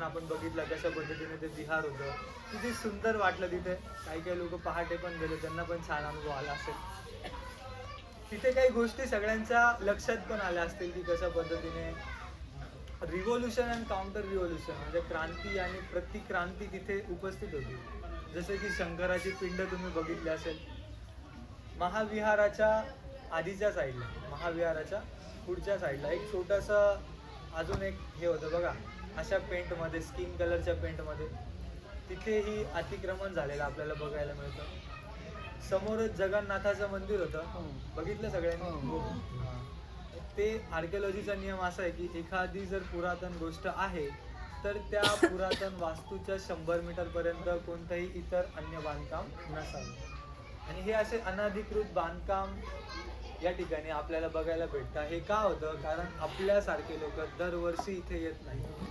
पण आपण बघितलं कशा पद्धतीने ते विहार होतं. किती सुंदर वाटलं तिथे. काही काही लोक पहाटे पण गेले त्यांना पण छान अनुभव आला असेल. तिथे काही गोष्टी सगळ्यांच्या लक्षात पण आल्या असतील की कशा पद्धतीने रिव्होल्युशन अँड काउंटर रिव्होल्युशन म्हणजे क्रांती आणि प्रतिक्रांती तिथे उपस्थित होती. जसे की शंकराची पिंड तुम्ही बघितली असेल. महाविहाराच्या आधीच्या साईडला महाविहाराच्या पुढच्या साईडला एक छोटंसं अजून एक हे होतं बघा. अशा पेंटमध्ये स्किन कलरच्या पेंटमध्ये तिथेही अतिक्रमण झालेलं आपल्याला बघायला मिळतं. समोरच जगन्नाथाचं मंदिर होतं. बघितलं सगळ्यांनी? हो. हा. ते आर्किओलॉजीचा नियम असा आहे की एखादी जर पुरातन गोष्ट आहे तर त्या पुरातन वास्तूच्या शंभर मीटर पर्यंत कोणतंही इतर अन्य बांधकाम नसावे. आणि हे असे अनधिकृत बांधकाम या ठिकाणी आपल्याला बघायला भेटतं. हे का होतं? कारण आपल्यासारखे लोक दरवर्षी इथे येत नाही है?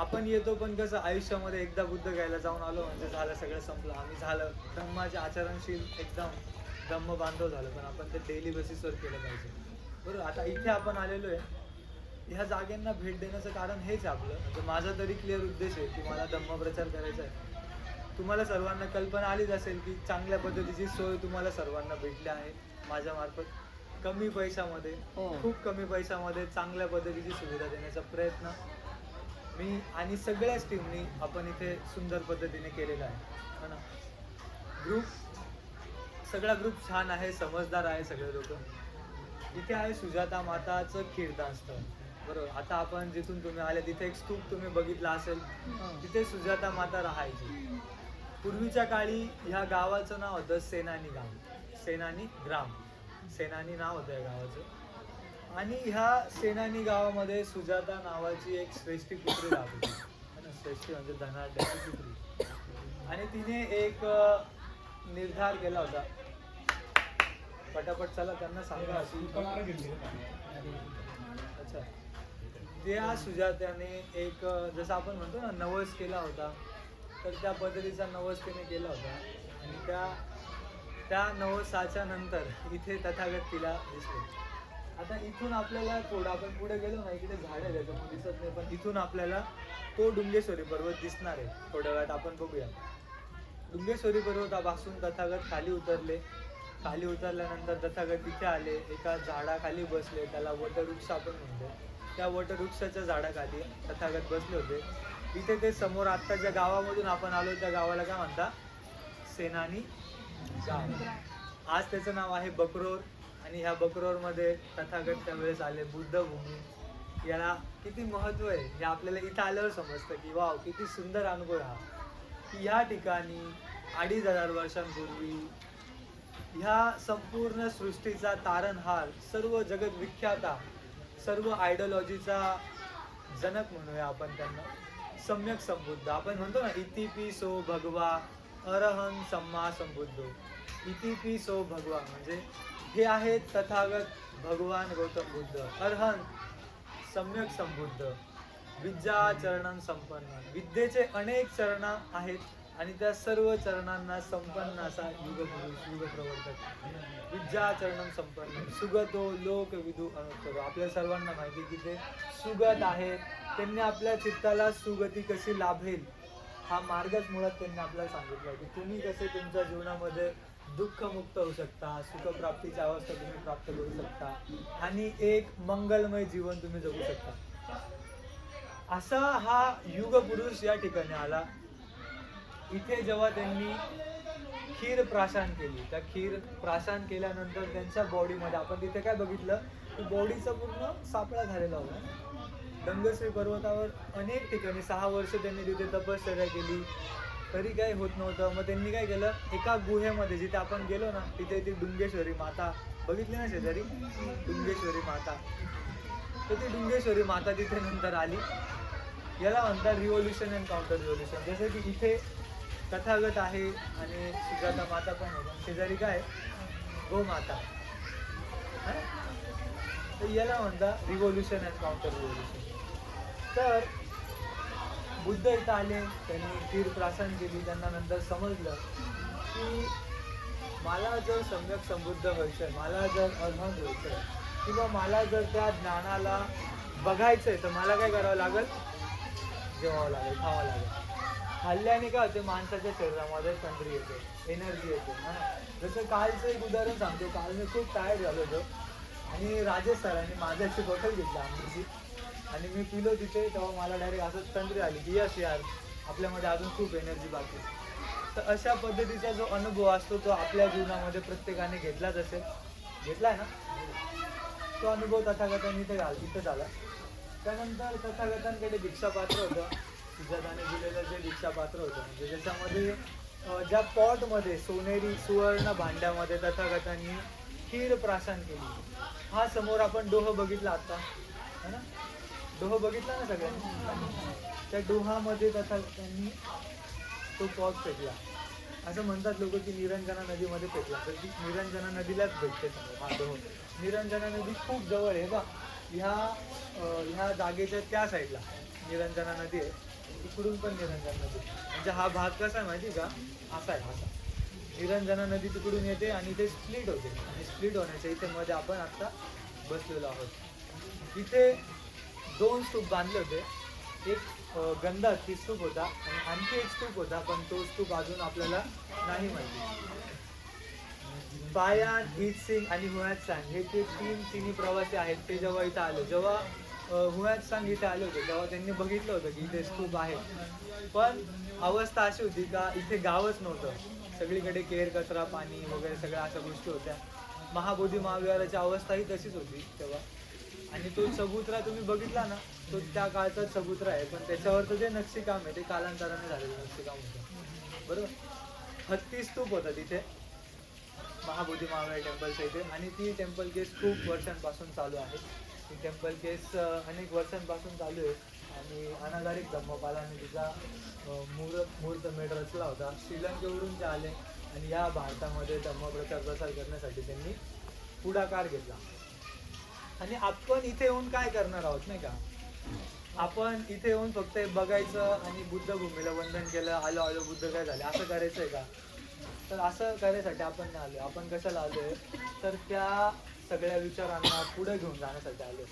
आपण येतो पण कसं आयुष्यामध्ये एकदा बुद्ध घ्यायला जाऊन आलो म्हणजे झालं सगळं संपलं. आम्ही झालं. धम्माचे आचरणशील एकदम धम्म बांधव झालं. पण आपण ते डेली बेसिसवर केलं पाहिजे. बरोबर? आता इथे आपण आलेलो आहे ह्या जागेंना भेट देण्याचं कारण हेच आहे आपलं. म्हणजे माझा तरी क्लिअर उद्देश आहे की मला धम्मप्रचार करायचा आहे. तुम्हाला सर्वांना कल्पना आलीच असेल की चांगल्या पद्धतीची सोय तुम्हाला सर्वांना भेटली आहे. माझ्या मार्फत कमी पैशामध्ये हो. खूप कमी पैशामध्ये चांगल्या पद्धतीची सुविधा देण्याचा प्रयत्न मी आणि सगळ्याच टीमनी आपण इथे सुंदर पद्धतीने केलेला आहे. है ना? ग्रुप सगळा ग्रुप छान आहे समजदार आहे सगळे लोक. इथे आहे सुजाता माताचं कीर्तन स्थळ. बरोबर? आता आपण जिथून तुम्ही आले तिथे एक स्तूप तुम्ही बघितला असेल. तिथे सुजाता माता राहायची. पूर्वीच्या काळी ह्या गावाचं नाव होतं सेनानी गाव. सेनानी ग्राम. सेनानी नाव होतं या गावाचं. आणि ह्या सेनानी गावामध्ये सुजाता नावाची एक श्रेष्ठी पुत्री राहत होती है ना? श्रेष्ठी म्हणजे धनाढ्याची पुत्री. आणि तिने एक निर्धार केला होता. पटापट चला त्यांना सांगा अशी. अच्छा. त्या सुजात्याने एक जसं आपण म्हणतो ना नवस केला होता तर त्या पद्धतीचा नवस तिने केला होता. आणि त्या त्या नवसाच्या नंतर इथे तथागत तिला दिसले. आता इथून आपल्याला थोडं आपण पुढे गेलो ना इकडे झाड आहे त्याच्यामुळे दिसत नाही पण इथून आपल्याला तो डुंगेश्वरी पर्वत दिसणार आहे. थोड्या वेळात आपण बघूया. डुंगेश्वरी पर्वतापासून तथागत खाली उतरले. खाली उतरल्यानंतर तथागत तिथे आले. एका झाडाखाली बसले. त्याला वटवृक्ष आपण म्हणतो. त्या वटवृक्षाच्या झाडाखाली तथागत बसले होते. इथे ते समोर आत्ता ज्या गावामधून आपण आलो त्या गावाला काय म्हणता? सेनानी गाव. आज त्याचं नाव आहे बकरोर. आणि ह्या बकरोरमध्ये तथागत त्यावेळेस आले बुद्धभूमी. याला किती महत्त्व आहे? हे आपल्याला इथं आल्यावर समजतं की वाव किती सुंदर अनुभव हा. की ह्या ठिकाणी अडीच हजार वर्षांपूर्वी ह्या संपूर्ण सृष्टीचा तारणहार सर्व जगत विख्याता सर्व आयडिओलॉजीचा जनक म्हणूया आपण त्यांना. सम्यक संबुद्ध. आपण म्हणतो ना इति पी सो भगवा अरहं सम्मा संबुद्धो. इति पी सो भगवा. म्हणजे हे आहेत तथागत भगवान गौतम बुद्ध. अर्हन सम्यक संबुद्ध. विद्या चरणं संपन्न. विद्येचे अनेक चरण आहेत आणि त्या सर्व चरणांना संपन्न असा युग युग प्रवर्तक विद्या चरणं संपन्न. सुगतो लोक विदू अनुत्तरो. आपल्या सर्वांना माहिती की ते सुगत आहेत. त्यांनी आपल्या चित्ताला सुगती कशी लाभेल हा मार्गच मुळात त्यांनी आपल्याला सांगितला की तुम्ही कसे तुमच्या जीवनामध्ये दुःखमुक्त होऊ शकता सुखप्राप्तीची अवस्था तुम्ही प्राप्त करू शकता आणि एक मंगलमय जीवन तुम्ही जगू शकता. असा हा युग पुरुष या ठिकाणी आला. इथे जेव्हा त्यांनी खीर प्राशन केली त्या खीर प्राशन केल्यानंतर त्यांच्या बॉडीमध्ये आपण तिथे काय बघितलं? की बॉडीचा पूर्ण सापळा झालेला होता. गंगश्री पर्वतावर अनेक ठिकाणी सहा वर्ष त्यांनी तिथे तपश्चर्या केली. तरी काही होत नव्हतं. मग त्यांनी काय केलं? एका गुहेमध्ये जिथे आपण गेलो ना तिथे ती डुंगेश्वरी माता. बघितली ना शेजारी? डुंगेश्वरी माता. तर ती डुंगेश्वरी माता तिथे नंतर आली. याला म्हणतात रिव्होल्युशन अँड काउंटर रिव्होल्युशन जसं की इथे तथागत आहे आणि सुजाता माता पण आहे शेजारी काय? गोमाता. माता तर याला म्हणतात रिव्होल्युशन अँड काउंटर रिव्होल्युशन तर बुद्ध इथं आले त्यांनी तीर प्रासन केली त्यांना नंतर समजलं की मला जर सम्यक समृद्ध व्हायचं आहे मला जर अर्हंत व्हायचं आहे किंवा मला जर त्या ज्ञानाला बघायचं आहे तर मला काय करावं लागेल? जेवावं लागेल खावं लागेल. खाल्ल्याने काय होते माणसाच्या शरीरामध्ये तंद्री येते एनर्जी येते हा जसं कालचं एक उदाहरण सांगतो काल मी खूप टायर्ड झालो होतो. आणि राजेश सरांनी माझ्याशी बॉटल घेतला आंब्याची आणि मी पिलो तिथे तेव्हा मला डायरेक्ट असं तंद्री आली की यस यार आपल्यामध्ये अजून खूप एनर्जी बाकी तर अशा पद्धतीचा जो अनुभव असतो तो आपल्या जीवनामध्ये प्रत्येकाने घेतलाच असेल. घेतलाय ना? तो अनुभव तथागतांनी ते घाल तिथं झाला. त्यानंतर तथागतांकडे भिक्षापात्र होतं. सुजाताने दिलेलं जे भिक्षापात्र होतं म्हणजे ज्याच्यामध्ये ज्या पॉटमध्ये सोनेरी सुवर्ण भांड्यामध्ये तथागतांनी खीर प्राशन केली. हा समोर आपण डोह बघितला आता है ना? डोह बघितला ना सगळ्यांनी? त्या डोहामध्ये त्यांनी तो पॉज फेकला. असं म्हणतात लोक की निरंजना नदीमध्ये फेकला. तर ती निरंजना नदीलाच भेटते हा डोह. निरंजना नदी खूप जवळ आहे बा ह्या ह्या जागेच्या त्या साईडला निरंजना नदी आहे. तिकडून पण निरंजना नदी म्हणजे हा भाग कसा आहे माहिती का? असा आहे असा. निरंजना नदी तिकडून येते आणि ते स्प्लिट होते. आणि स्प्लिट होण्याच्या इथे मध्ये आपण आता बसलेलो आहोत. इथे दोन स्तूप बांधले होते. एक अं, स्तूप होता आणि आणखी एक स्तूप होता पण तो स्तूप अजून आपल्याला नाही माहिती. बाया हित सिंग आणि हुयात सांग हे ते तीन तिन्ही प्रवासी आहेत ते जेव्हा इथं आले जेव्हा हुयात सांग इथे आले होते तेव्हा त्यांनी बघितलं होतं की इथे स्तूप आहे. पण अवस्था अशी होती का इथे गावच नव्हतं. सगळीकडे केर कचरा पाणी वगैरे सगळ्या अशा गोष्टी होत्या. महाबोधी महाविहाराची अवस्था ही तशीच होती तेव्हा. आणि तो चबुतरा तुम्ही बघितला ना तो त्या काळचा चबुतरा आहे. पण त्याच्यावरचं जे नक्षीकाम आहे ते कालांतराने झालेलं नक्षीकाम होतं. बरोबर? हत्ती स्तूप होता तिथे. महाबोधी महावीर टेम्पलच्या इथे. आणि ती टेम्पल केस खूप वर्षांपासून चालू आहे. ती टेम्पल केस अनेक वर्षांपासून चालू आहे. आणि अनागारिक धम्मपालाने तिचा मुहूर्त मुहूर्त मेट मेढ रचला होता. श्रीलंकेवरून ते आले आणि या भारतामध्ये धम्मप्रचार प्रसार करण्यासाठी त्यांनी पुढाकार घेतला. आणि आपण इथे येऊन काय करणार आहोत नाही का? आपण इथे येऊन फक्त बघायचं आणि बुद्ध भूमीला वंदन केलं आलो आलो बुद्ध काय झालं? असं करायचंय का? तर असं करायसाठी आपण नाही आलो आपण कशाला आलोय? तर त्या सगळ्या विचारांना पुढे घेऊन जाण्यासाठी आलो